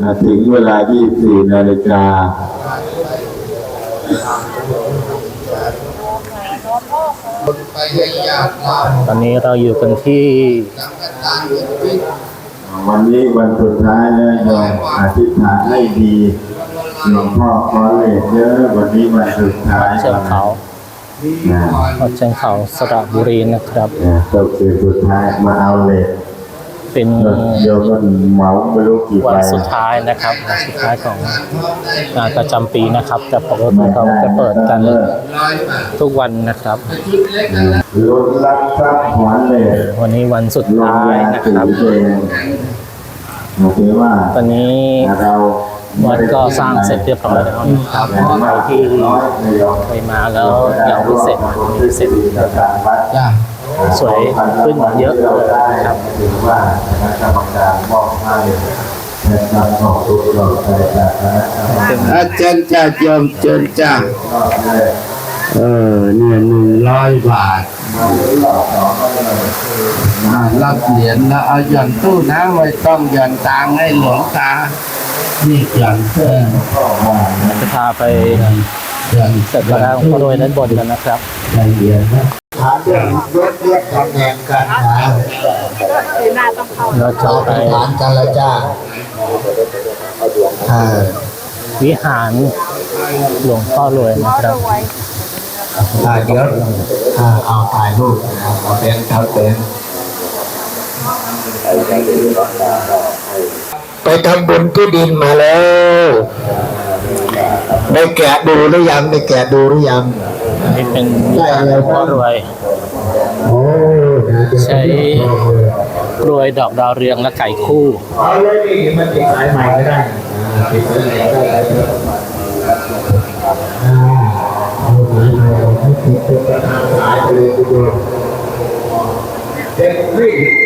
อ่าถึงเวลา 24 นาฬิกาไปให้ญาติเราตอนนี้เราอยู่กันที่สังฆทานอุทิศวันนี้วันสุดท้ายแล้วโยมอธิษฐานให้ดีหลวงพ่อขอเลขเยอะวันนี้วันสุดท้ายเชิงเขานะวัดเชิงเขาสระบุรีนะครับนะตกเป็นสุดท้ายมาเอาเลข เป็นโยมก็เหมาไม่รู้กี่ใบวันสุดท้ายนะครับวันสุดท้ายของงานประจำปีนะครับ แต่ปกติเขาจะเปิดกันร้อยบาททุกวันนะครับชุดเล็กนะลุ้นรับทรัพย์หวนเลขวันนี้วันสุดลงท้ายยานะสีครับแดงโอเคว่าตอนนี้เราวัดก็สร้างเสร็จเรียบร้อยแล้วนะครับใครที่ไปมาแล้วยังไม่เสร็จไม่เสร็จจ้า สวยขึ้นเยอะเลยนะครับถือว่าคณะกรรมการมอบให้แทนการขอบคุณเราใจจากคณะกรรมการอาจารย์จ้าโยมเชิญจ้ารอบแรกเออเนี่ยหนึ่งร้อยบาทรอบสองก็เลยอ่ารับเหรียญแล้วเอาหย่อนตู้นะไม่ต้องหย่อนตังค์ให้หลวงตานี่หย่อนเพื่อจะพาไปหย่อน เสร็จแล้วก็โรยด้านบนกันนะครับใจเย็นนะถามเรื่องยศเรียกตำแหน่งกันนะเราจะไปถามกันล้วจ้าวิหารหลวงพ่อรวยนะครับอ่าเดี๋ยวอ่าเอาถ่ายรูปนะเอาเป็นครับเป็นไปทำบุญที่ดินมาแล้ว ได้แกะดูหรือยังได้แกะดูหรือยังอันนี้เป็นวิหารหลวงพ่อรวยโอ้เดี๋ยวเดี๋ยวใช้รวยดอกดาวเรืองและไก่คู่เอาเลยดิมันติดสายใหม่ก็ได้อ่าติดสายใหม่ก็ได้อ่าเอาสายใหม่ให้ติดเป็นสายไปเลยทีเดียวเด็กวิ่งเดี๋ยวไม่เห็น